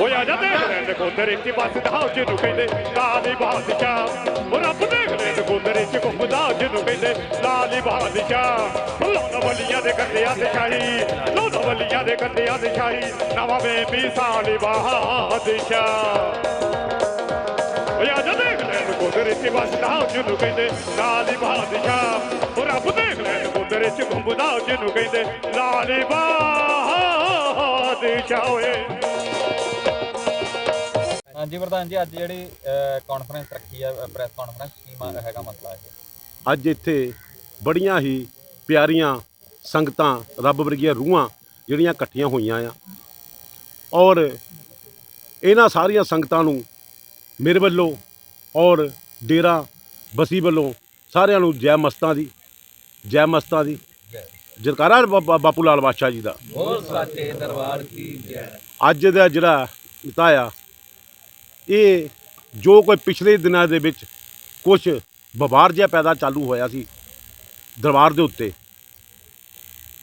ਓਏ ਆ ਜਾ ਦੇਖ ਲੈ ਨਕੋਦਰ ਚ ਬਸਦਾ ਜਿਹਨੂੰ ਕਹਿੰਦੇ, ਲਾਲੀ ਬਾਦਸ਼ਾਹ ਓ ਰੱਬ ਦੇਖ ਲੈ ਨਕੋਦਰ ਚ ਘੁੰਮਦਾ ਜਿਹਨੂੰ ਕਹਿੰਦੇ, ਲਾਲੀ ਬਾਦਸ਼ਾਹ ਲੋਨਾ ਵਲੀਆਂ ਦੇ ਕੰਡਿਆਂ ਤੇ ਸ਼ਾਹੀ ਲੋਨਾ ਵਲੀਆਂ ਦੇ ਕੰਡਿਆਂ ਤੇ ਸ਼ਾਹੀ, ਨਵਾਂ ਬੇਬੀ ਸਾਲੀ ਬਾਦਸ਼ਾਹ ਓਏ ਆ ਚ ਬਸਦਾ ਜਿਹਨੂੰ ਕਹਿੰਦੇ, ਲਾਲੀ ਬਾਦਸ਼ਾਹ ਓ ਰੱਬ ਦੇਖ ਲੈ ਨਕੋਦਰ ਚ ਘੁੰਮਦਾ ਜਿਹਨੂੰ ਕਹਿੰਦੇ, ਲਾਲੀ ਬਾਦਸ਼ਾਹ ਓਏ। ਹਾਂਜੀ ਪ੍ਰਧਾਨ ਜੀ ਅੱਜ ਜਿਹੜੀ ਕਾਨਫਰੰਸ ਰੱਖੀ ਆ ਪ੍ਰੈਸ ਕਾਨਫਰੰਸ ਕੀ ਹੈਗਾ ਮਸਲਾ ਇਹ? ਅੱਜ ਇੱਥੇ ਬੜੀਆਂ ਹੀ ਪਿਆਰੀਆਂ ਸੰਗਤਾਂ ਰੱਬ ਵਰਗੀਆਂ ਰੂਹਾਂ ਜਿਹੜੀਆਂ ਇਕੱਠੀਆਂ ਹੋਈਆਂ ਆ। ਔਰ ਇਹਨਾਂ ਸਾਰੀਆਂ ਸੰਗਤਾਂ ਨੂੰ ਮੇਰੇ ਵੱਲੋਂ ਔਰ ਡੇਰਾ ਬਸੀ ਵੱਲੋਂ ਸਾਰਿਆਂ ਨੂੰ ਜੈ ਮਸਤਾਂ ਦੀ ਜੈ ਮਸਤਾਂ ਦੀ। ਜਰਕਾਰਾ ਬਾਪੂ ਲਾਲ ਬਾਦਸ਼ਾਹ ਜੀ ਦਾ। ਹੋਰ ਸਾਚੇ ਦਰਬਾਰ ਕੀ ਜੈ? ਅੱਜ ਦਾ ਜਿਹੜਾ ਮਿਤਾ ਆ ਇਹ ਜੋ ਕੋਈ ਪਿਛਲੇ ਦਿਨਾਂ ਦੇ ਵਿੱਚ ਕੁਝ ਵਪਾਰ ਜਿਹਾ ਪੈਦਾ ਚਾਲੂ ਹੋਇਆ ਸੀ ਦਰਬਾਰ ਦੇ ਉੱਤੇ,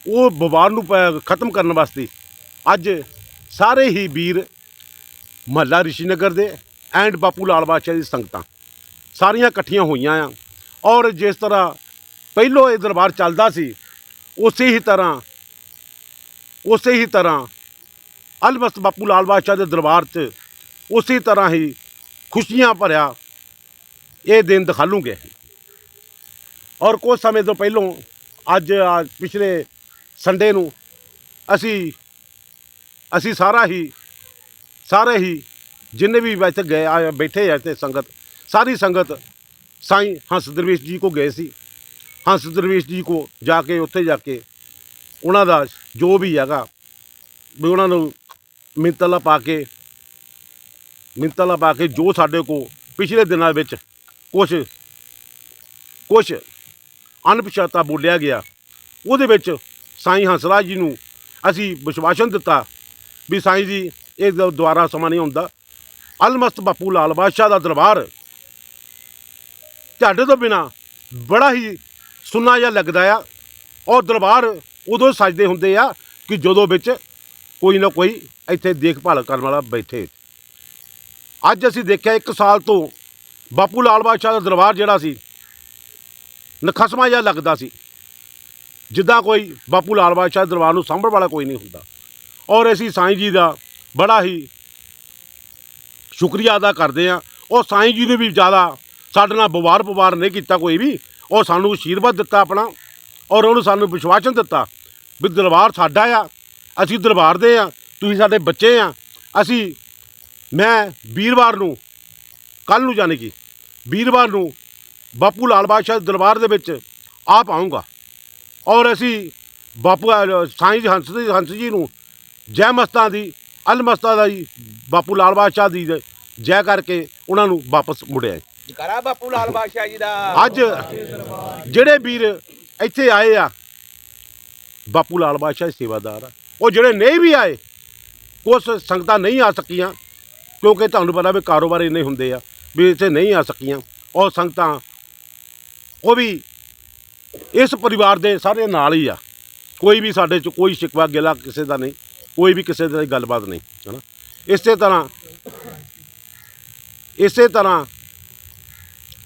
ਉਹ ਵਪਾਰ ਨੂੰ ਪ- ਖਤਮ ਕਰਨ ਵਾਸਤੇ ਅੱਜ ਸਾਰੇ ਹੀ ਵੀਰ ਮਹੱਲਾ ਰਿਸ਼ੀਨਗਰ ਦੇ ਐਂਡ ਬਾਪੂ ਲਾਲ ਬਾਦਸ਼ਾਹ ਦੀ ਸੰਗਤਾਂ ਸਾਰੀਆਂ ਇਕੱਠੀਆਂ ਹੋਈਆਂ ਆ ਔਰ ਜਿਸ ਤਰ੍ਹਾਂ ਪਹਿਲੋਂ ਇਹ ਦਰਬਾਰ ਚੱਲਦਾ ਸੀ, ਉਸੇ ਹੀ ਤਰ੍ਹਾਂ, ਉਸੇ ਹੀ ਤਰ੍ਹਾਂ ਅਲਬਸਤ ਬਾਪੂ ਲਾਲ ਬਾਦਸ਼ਾਹ ਦੇ ਦਰਬਾਰ 'ਚ ਉਸੇ ਤਰ੍ਹਾਂ ਹੀ ਖੁਸ਼ੀਆਂ ਭਰਿਆ ਇਹ ਦਿਨ ਦਿਖਾਲੂਗੇ। ਔਰ ਕੁਝ ਸਮੇਂ ਤੋਂ ਪਹਿਲੋਂ ਅੱਜ ਪਿਛਲੇ ਸੰਡੇ ਨੂੰ ਅਸੀਂ ਅਸੀਂ ਸਾਰਾ ਹੀ, ਸਾਰੇ ਹੀ ਜਿੰਨੇ ਵੀ ਇੱਥੇ ਗਏ, ਆ ਬੈਠੇ ਆ ਇੱਥੇ ਸੰਗਤ, ਸਾਰੀ ਸੰਗਤ ਸਾਈਂ ਹੰਸ ਦਰਵੇਸ਼ ਜੀ ਕੋ ਗਏ ਸੀ। ਹੰਸ ਦਰਵੇਸ਼ ਜੀ ਕੋ ਜਾ ਕੇ, ਉੱਥੇ ਜਾ ਕੇ ਉਹਨਾਂ ਦਾ ਜੋ ਵੀ ਹੈਗਾ, ਵੀ ਉਹਨਾਂ ਨੂੰ ਮਿੰਤਲਾ ਪਾ ਕੇ ਮਿੰਤਲਾ ਪਾ ਕੇ ਜੋ ਸਾਡੇ ਕੋ ਪਿਛਲੇ ਦਿਨਾਂ ਵਿੱਚ ਕੁਝ ਕੁਝ ਅਣਪਛਾਤਾ ਬੋਲਿਆ ਗਿਆ, ਉਹਦੇ ਵਿੱਚ ਸਾਈਂ ਹੰਸਰਾਜ ਜੀ ਨੂੰ ਅਸੀਂ ਵਿਸ਼ਵਾਸਨ ਦਿੱਤਾ ਵੀ ਸਾਈਂ ਜੀ, ਇਹ ਦ- ਦੁਆਰਾ ਸਮਾਂ ਨਹੀਂ ਹੁੰਦਾ ਅਲਮਸਤ ਬਾਪੂ ਲਾਲ ਬਾਦਸ਼ਾਹ ਦਾ ਦਰਬਾਰ ਤੁਹਾਡੇ ਤੋਂ ਬਿਨਾ ਬੜਾ ਹੀ ਸੁੰਨਾ ਜਿਹਾ ਲੱਗਦਾ ਆ। ਔਰ ਦਰਬਾਰ ਉਦੋਂ ਸਜਦੇ ਹੁੰਦੇ ਆ ਕਿ ਜਦੋਂ ਵਿੱਚ ਕੋਈ ਨਾ ਕੋਈ ਇੱਥੇ ਦੇਖਭਾਲ ਕਰਨ ਵਾਲਾ ਬੈਠੇ। ਅੱਜ ਅਸੀਂ ਦੇਖਿਆ ਇੱਕ ਸਾਲ ਤੋਂ ਬਾਪੂ ਲਾਲ ਬਾਦਸ਼ਾਹ ਦਾ ਦਰਬਾਰ ਜਿਹੜਾ ਸੀ, ਨਖਸਮਾ ਜਿਹਾ ਲੱਗਦਾ ਸੀ। ਜਿੱਦਾਂ ਕੋਈ ਬਾਪੂ ਲਾਲ ਬਾਦਸ਼ਾਹ ਦਰਬਾਰ ਨੂੰ ਸਾਂਭਣ ਵਾਲਾ ਕੋਈ ਨਹੀਂ ਹੁੰਦਾ। ਔਰ ਅਸੀਂ ਸਾਈਂ ਜੀ ਦਾ ਬੜਾ ਹੀ ਸ਼ੁਕਰੀਆ ਅਦਾ ਕਰਦੇ ਹਾਂ। ਉਹ ਸਾਈਂ ਜੀ ਨੇ ਵੀ ਜ਼ਿਆਦਾ ਸਾਡੇ ਨਾਲ ਬਵਾਰ ਬਵਾਰ ਨਹੀਂ ਕੀਤਾ ਕੋਈ ਵੀ। ਉਹ ਸਾਨੂੰ ਆਸ਼ੀਰਵਾਦ ਦਿੱਤਾ ਆਪਣਾ ਔਰ ਉਹਨੂੰ ਸਾਨੂੰ ਵਿਸ਼ਵਾਸਨ ਦਿੱਤਾ ਵੀ ਦਰਬਾਰ ਸਾਡਾ ਆ, ਅਸੀਂ ਦਰਬਾਰ ਦੇ ਆ ਤੁਸੀਂ ਸਾਡੇ ਬੱਚੇ ਆ, ਅਸੀਂ ਮੈਂ ਵੀਰਵਾਰ ਨੂੰ ਕੱਲ ਨੂੰ ਜਾਣੀ ਕਿ ਵੀਰਵਾਰ ਨੂੰ ਬਾਪੂ ਲਾਲ ਬਾਦਸ਼ਾਹ ਦੇ ਦਰਬਾਰ ਦੇ ਵਿੱਚ ਆ ਪਾਉਂਗਾ ਔਰ ਅਸੀਂ ਬਾਪੂ ਸਾਈਂ ਹੰਸ ਜੀ ਹੰਸ ਜੀ ਨੂੰ ਜੈ ਮਸਤਾਂ ਦੀ ਅਲ ਮਸਤਾਂ ਦਾ ਜੀ ਬਾਪੂ ਲਾਲ ਬਾਦਸ਼ਾਹ ਦੀ ਜੈ ਕਰਕੇ ਉਹਨਾਂ ਨੂੰ ਵਾਪਸ ਮੁੜਿਆ ਜਕਾਰਾ ਬਾਪੂ ਲਾਲ ਬਾਦਸ਼ਾਹ ਜੀ ਦਾ। ਅੱਜ ਜਿਹੜੇ ਵੀਰ ਇੱਥੇ ਆਏ ਆ ਬਾਪੂ ਲਾਲ ਬਾਦਸ਼ਾਹ ਦੇ ਸੇਵਾਦਾਰ ਆ। ਉਹ ਜਿਹੜੇ ਨਹੀਂ ਵੀ ਆਏ ਕੁਛ ਸੰਗਤਾਂ ਨਹੀਂ ਆ ਸਕੀਆਂ। ਕਿਉਂਕਿ ਤੁਹਾਨੂੰ ਪਤਾ ਵੀ ਕਾਰੋਬਾਰ ਇੰਨੇ ਹੁੰਦੇ ਆ, ਵੀ ਇੱਥੇ ਨਹੀਂ ਆ ਸਕੀਆਂ। ਔਰ ਸੰਗਤਾਂ, ਉਹ ਵੀ ਇਸ ਪਰਿਵਾਰ ਦੇ ਸਾਰੇ ਨਾਲ ਹੀ ਆ। ਕੋਈ ਵੀ ਸਾਡੇ ਚ ਕੋਈ ਸ਼ਿਕਵਾ ਗਿਲਾ ਕਿਸੇ ਦਾ ਨਹੀਂ, ਕੋਈ ਵੀ ਕਿਸੇ ਦੀ ਗੱਲਬਾਤ ਨਹੀਂ, ਹਨਾ? ਇਸੇ ਤਰ੍ਹਾਂ ਇਸੇ ਤਰ੍ਹਾਂ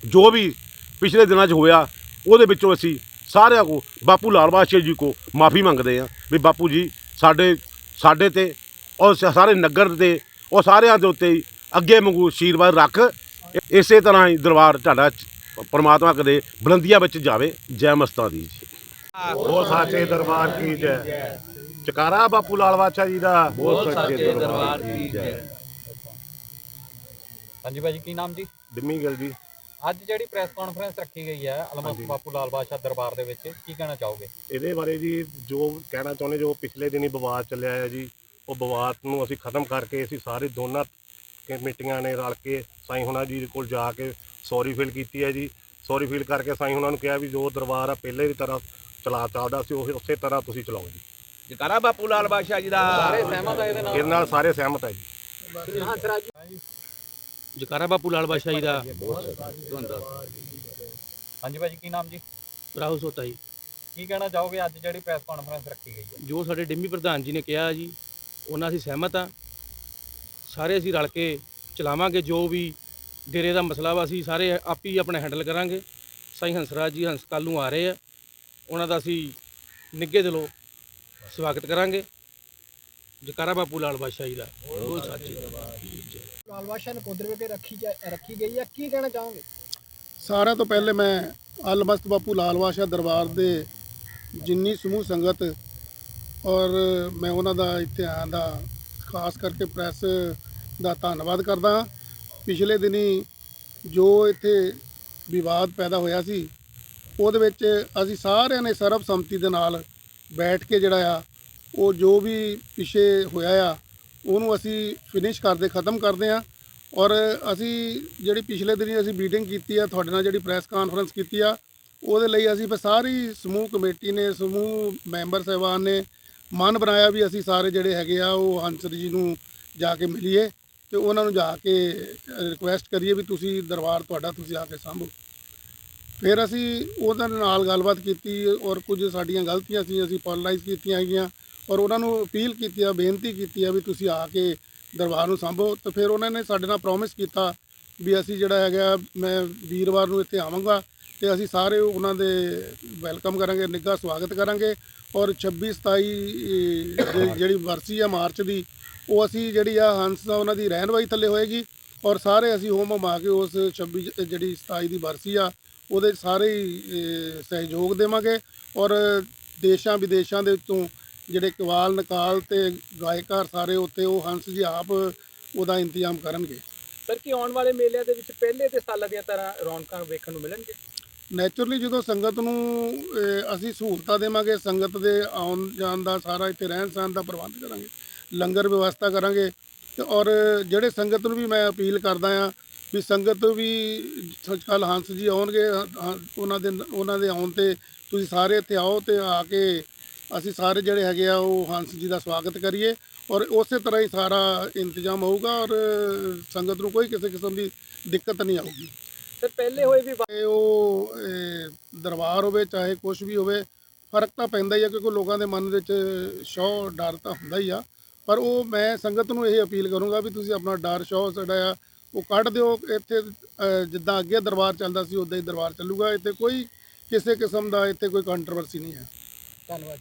ਜੋ ਵੀ ਪਿਛਲੇ ਦਿਨਾਂ 'ਚ ਹੋਇਆ, ਉਹਦੇ ਵਿੱਚੋਂ ਅਸੀਂ ਸਾਰਿਆਂ ਕੋ, ਬਾਪੂ ਲਾਲ ਬਾਦਸ਼ਾਹ ਜੀ ਕੋ ਮਾਫੀ ਮੰਗਦੇ ਹਾਂ ਵੀ ਬਾਪੂ ਜੀ, ਸਾਡੇ ਸਾਡੇ ਤੇ ਔਰ ਸਾਰੇ ਨਗਰ ਤੇ ਉਹ ਸਾਰਿਆਂ ਦੇ ਉੱਤੇ ਹੀ ਅੱਗੇ ਮੰਗੂ ਆਸ਼ੀਰਵਾਦ ਰੱਖ। ਇਸੇ ਤਰ੍ਹਾਂ ਹੀ ਦਰਬਾਰ ਤੁਹਾਡਾ ਪ੍ਰਮਾਤਮਾ ਕਦੇ ਬੁਲੰਦੀਆਂ ਵਿੱਚ ਜਾਵੇ। ਜੈ ਮਸਤਾਂ ਦੀ ਜੀ। ਉਹ ਸਾਚੇ ਦਰਬਾਰ ਕੀ ਜੈ। ਚਕਾਰਾ ਬਾਪੂ ਲਾਲ ਬਾਦਸ਼ਾਹ ਜੀ ਦਾ। ਬਹੁਤ ਸੱਚੇ ਦਰਬਾਰ ਕੀ ਜੈ। ਹਾਂਜੀ ਭਾਜੀ ਕੀ ਨਾਮ ਜੀ? ਡਿੰਮੀ ਗਿਲ ਜੀ। ਅੱਜ ਜਿਹੜੀ ਪ੍ਰੈਸ ਕਾਨਫਰੰਸ ਰੱਖੀ ਗਈ ਹੈ ਅਲਮਸਤ ਹਾਂਜੀ। ਬਾਪੂ ਲਾਲ ਬਾਦਸ਼ਾਹ ਦਰਬਾਰ ਦੇ ਵਿੱਚ ਕੀ ਕਹਿਣਾ ਚਾਹੋਗੇ? ਇਹਦੇ ਬਾਰੇ ਜੀ ਜੋ ਕਹਿਣਾ ਚਾਹੁੰਦੇ ਜੋ ਪਿਛਲੇ ਦਿਨੀ ਵਿਵਾਦ ਚੱਲਿਆ ਹੈ ਜੀ ਉਹ ਵਿਵਾਦ ਨੂੰ ਅਸੀਂ ਖਤਮ ਕਰਕੇ ਅਸੀਂ ਸਾਰੇ ਦੋਨਾਂ ਕਮੇਟੀਆਂ ਨੇ ਰਲ ਕੇ ਸਾਈਂ ਹੁਣਾਂ ਜੀ ਦੇ ਕੋਲ ਜਾ ਕੇ ਸੌਰੀ ਫੀਲ ਕੀਤੀ ਹੈ ਜੀ। ਸੌਰੀ ਫੀਲ ਕਰਕੇ ਸਾਈਂ ਹੁਣਾਂ ਨੂੰ ਕਿਹਾ ਵੀ ਜੋ ਦਰਬਾਰ ਆ ਪਹਿਲੇ ਦੀ ਤਰ੍ਹਾਂ ਚਲਾ ਚੱਲਦਾ ਸੀ ਉਹ ਉਸੇ ਤਰ੍ਹਾਂ ਤੁਸੀਂ ਚਲਾਓ ਜੀ। ਜਕਾਰਾ ਬਾਪੂ ਲਾਲ ਬਾਦਸ਼ਾਹ ਜੀ ਦਾ। ਸਾਰੇ ਸਹਿਮਤ ਆ ਇਹਦੇ ਨਾਲ? ਇਹਦੇ ਨਾਲ ਸਾਰੇ ਸਹਿਮਤ ਹੈ ਜੀ। ਜਕਾਰਾ ਬਾਪੂ ਲਾਲ ਬਾਦਸ਼ਾਹ ਜੀ ਦਾ। ਹਾਂਜੀ ਭਾਜੀ ਕੀ ਨਾਮ ਜੀ? ਰਾਹੁਲ ਸੋਤਾ ਜੀ। ਕੀ ਕਹਿਣਾ ਚਾਹੋਗੇ ਅੱਜ ਜਿਹੜੀ ਪ੍ਰੈਸ ਕਾਨਫਰੰਸ ਰੱਖੀ ਗਈ ਹੈ? ਜੋ ਸਾਡੇ ਡਿੰਮੀ ਪ੍ਰਧਾਨ ਜੀ ਨੇ ਕਿਹਾ ਜੀ ਉਹਨਾਂ ਅਸੀਂ ਸਹਿਮਤ ਆ ਸਾਰੇ ਅਸੀਂ ਰਲ ਕੇ ਚਲਾਵਾਂਗੇ ਜੋ ਵੀ ਡੇਰੇ ਦਾ ਮਸਲਾ ਵਾ ਅਸੀਂ ਸਾਰੇ ਆਪ ਹੀ ਆਪਣਾ ਹੈਂਡਲ ਕਰਾਂਗੇ। ਸਾਈਂ ਹੰਸਰਾਜ ਜੀ ਹੰਸ ਕੱਲ੍ਹ ਨੂੰ ਆ ਰਹੇ ਆ। ਉਹਨਾਂ ਦਾ ਅਸੀਂ ਨਿੱਘੇ ਦਿਲੋਂ ਸਵਾਗਤ ਕਰਾਂਗੇ। ਜਕਾਰਾ ਬਾਪੂ ਲਾਲ ਬਾਦਸ਼ਾਹ ਜੀ ਦਾ। ਉਹ ਸੱਚੇ ਲਾਲ ਬਾਦਸ਼ਾਹ ਨਕੋਦਰ ਵਿਖੇ ਰੱਖੀ ਜਾ- ਰੱਖੀ ਗਈ ਹੈ ਕੀ ਕਹਿਣਾ ਚਾਹੋਗੇ? ਸਾਰਿਆਂ ਤੋਂ ਪਹਿਲੇ ਮੈਂ ਅਲਮਸਤ ਬਾਪੂ ਲਾਲ ਬਾਦਸ਼ਾਹ ਦਰਬਾਰ ਦੇ ਜਿੰਨੀ ਸਮੂਹ ਸੰਗਤ ਔਰ ਮੈਂ ਉਹਨਾਂ ਦਾ ਇੱਥੇ ਆਉਣ ਦਾ, ਖਾਸ ਕਰਕੇ ਪ੍ਰੈਸ ਦਾ ਧੰਨਵਾਦ ਕਰਦਾ ਹਾਂ। ਪਿਛਲੇ ਦਿਨੀ ਜੋ ਇੱਥੇ ਵਿਵਾਦ ਪੈਦਾ ਹੋਇਆ ਸੀ, ਉਹਦੇ ਵਿੱਚ ਅਸੀਂ ਸਾਰਿਆਂ ਨੇ ਸਰਬਸੰਮਤੀ ਦੇ ਨਾਲ ਬੈਠ ਕੇ ਜਿਹੜਾ ਆ, ਉਹ ਜੋ ਵੀ ਪਿਛੇ ਹੋਇਆ ਆ, ਉਹਨੂੰ ਅਸੀਂ ਫਿਨਿਸ਼ ਕਰਦੇ, ਖਤਮ ਕਰਦੇ ਆ ਔਰ ਅਸੀਂ ਜਿਹੜੀ ਪਿਛਲੇ ਦਿਨੀ ਅਸੀਂ ਮੀਟਿੰਗ ਕੀਤੀ ਆ, ਤੁਹਾਡੇ ਨਾਲ ਜਿਹੜੀ ਪ੍ਰੈਸ ਕਾਨਫਰੰਸ ਕੀਤੀ ਆ, ਉਹਦੇ ਲਈ ਅਸੀਂ ਫਿਰ ਸਾਰੀ ਸਮੂਹ ਕਮੇਟੀ ਨੇ, ਸਮੂਹ ਮੈਂਬਰ ਸਾਹਿਬਾਨ ਨੇ ਮਨ ਬਣਾਇਆ ਵੀ ਅਸੀਂ ਸਾਰੇ ਜਿਹੜੇ ਹੈਗੇ ਆ, ਉਹ ਹੰਸਰ ਜੀ ਨੂੰ ਜਾ ਕੇ ਮਿਲੀਏ ਤੇ ਉਹਨਾਂ ਨੂੰ ਜਾ ਕੇ ਰਿਕੁਐਸਟ ਕਰੀਏ ਵੀ ਤੁਸੀਂ ਦਰਬਾਰ ਤੁਹਾਡਾ ਤੁਸੀਂ ਆ ਕੇ ਸਾਂਭੋ। ਫਿਰ ਅਸੀਂ ਉਹਨਾਂ ਦੇ ਨਾਲ ਗੱਲਬਾਤ ਕੀਤੀ ਔਰ ਕੁਝ ਸਾਡੀਆਂ ਗਲਤੀਆਂ ਸੀ, ਅਸੀਂ ਪੋਲਰਾਈਜ਼ ਕੀਤੀਆਂ ਹੈਗੀਆਂ ਔਰ ਉਹਨਾਂ ਨੂੰ ਅਪੀਲ ਕੀਤੀ ਆ, ਬੇਨਤੀ ਕੀਤੀ ਆ ਵੀ ਤੁਸੀਂ ਆ ਕੇ ਦਰਬਾਰ ਨੂੰ ਸੰਭੋ। ਤੇ ਫਿਰ ਉਹਨਾਂ ਨੇ ਸਾਡੇ ਨਾਲ ਪ੍ਰੋਮਿਸ ਕੀਤਾ ਵੀ ਅਸੀਂ ਜਿਹੜਾ ਹੈਗਾ, ਮੈਂ ਵੀਰਵਾਰ ਨੂੰ ਇੱਥੇ ਆਵਾਂਗਾ ਤੇ ਅਸੀਂ ਸਾਰੇ ਉਹਨਾਂ ਦੇ ਵੈਲਕਮ ਕਰਾਂਗੇ, ਨਿੱਘਾ ਸਵਾਗਤ ਕਰਾਂਗੇ ਔਰ 26 27 ਜਿਹੜੀ- ਵਰਸੀ ਆ ਮਾਰਚ ਦੀ ਉਹ ਅਸੀਂ ਜਿਹੜੀ ਆ ਹੰਸ ਦਾ ਉਹਨਾਂ ਦੀ ਰਹਿਨਵਾਈ ਥੱਲੇ ਹੋਏਗੀ ਔਰ ਸਾਰੇ ਅਸੀਂ ਹੋਮ ਹਮਾ ਕੇ ਉਸ 26 ਜ- ਜਿਹੜੀ 27 ਦੀ ਵਰਸੀ ਆ ਉਹਦੇ ਸਾਰੇ ਸਹਿਯੋਗ ਦੇਵਾਂਗੇ ਔਰ ਦੇਸ਼ਾਂ ਵਿਦੇਸ਼ਾਂ ਦੇ ਵਿੱਚੋਂ ਜਿਹੜੇ ਕਵਾਲ ਨਕਾਲ ਤੇ ਗਾਇਕਾਰ ਸਾਰੇ ਉੱਤੇ ਉਹ ਹੰਸ ਜੀ ਆਪ ਉਹਦਾ ਇੰਤਜ਼ਾਮ ਕਰਨਗੇ। ਸਰ ਕੀ ਆਉਣ ਵਾਲੇ ਮੇਲਿਆਂ ਦੇ ਵਿੱਚ ਪਹਿਲੇ ਤੇ ਸਾਲਾਂ ਦੀਆਂ ਤਰ੍ਹਾਂ ਰੌਣਕਾਂ ਵੇਖਣ ਨੂੰ ਮਿਲਣਗੇ ਨੈਚੁਰਲੀ ਜਦੋਂ ਸੰਗਤ ਨੂੰ ਅਹ, ਅਸੀਂ ਸਹੂਲਤਾਂ ਦੇਵਾਂਗੇ ਸੰਗਤ ਦੇ ਆਉਣ ਜਾਣ ਦਾ ਸਾਰਾ ਇੱਥੇ ਰਹਿਣ ਸਹਿਣ ਦਾ ਪ੍ਰਬੰਧ ਕਰਾਂਗੇ ਲੰਗਰ ਵਿਵਸਥਾ ਕਰਾਂਗੇ ਤੇ ਔਰ ਜਿਹੜੇ ਸੰਗਤ ਨੂੰ ਵੀ ਮੈਂ ਅਪੀਲ ਕਰਦਾ ਆ ਵੀ ਸੰਗਤ ਵੀ ਕੱਲ ਹੰਸ ਜੀ ਆਉਣਗੇ ਹਾਂ, ਹਾਂ, ਉਹਨਾਂ ਦੇ ਉਹਨਾਂ ਦੇ ਆਉਣ ਤੇ ਤੁਸੀਂ ਸਾਰੇ ਇੱਥੇ ਆਓ ਤੇ ਆ ਕੇ ਅਸੀਂ ਸਾਰੇ ਜਿਹੜੇ ਹੈਗੇ ਆ ਉਹ ਹੰਸ ਜੀ ਦਾ ਸਵਾਗਤ ਕਰੀਏ ਔਰ ਉਸੇ ਤਰ੍ਹਾਂ ਹੀ ਸਾਰਾ ਇੰਤਜ਼ਾਮ ਹੋਊਗਾ ਔਰ ਸੰਗਤ ਨੂੰ ਕੋਈ ਕਿਸੇ ਕਿਸਮ ਦੀ ਦਿੱਕਤ ਨਹੀਂ ਆਊਗੀ। ਸਰ ਪਹਿਲੇ ਹੋਏ ਵੀ ਚਾਹੇ ਉਹ ਦਰਬਾਰ ਹੋਵੇ ਚਾਹੇ ਕੁਝ ਵੀ ਹੋਵੇ ਫ਼ਰਕ ਤਾਂ ਪੈਂਦਾ ਹੀ ਆ ਕਿਉਂਕਿ ਲੋਕਾਂ ਦੇ ਮਨ ਵਿੱਚ ਸ਼ੌ ਡਰ ਤਾਂ ਹੁੰਦਾ ਹੀ ਆ। ਪਰ ਉਹ ਮੈਂ ਸੰਗਤ ਨੂੰ ਇਹ ਅਪੀਲ ਕਰੂੰਗਾ ਵੀ ਤੁਸੀਂ ਆਪਣਾ ਡਰ ਸ਼ੌ ਜਿਹੜਾ ਆ ਉਹ ਕੱਢ ਦਿਓ। ਇੱਥੇ ਜਿੱਦਾਂ ਅੱਗੇ ਦਰਬਾਰ ਚੱਲਦਾ ਸੀ ਉਦਾਂ ਹੀ ਦਰਬਾਰ ਚੱਲੂਗਾ। ਇੱਥੇ ਕੋਈ ਕਿਸੇ ਕਿਸਮ ਦਾ ਇੱਥੇ ਕੋਈ ਕੰਟਰੋਵਰਸੀ ਨਹੀਂ ਹੈ। ਧੰਨਵਾਦ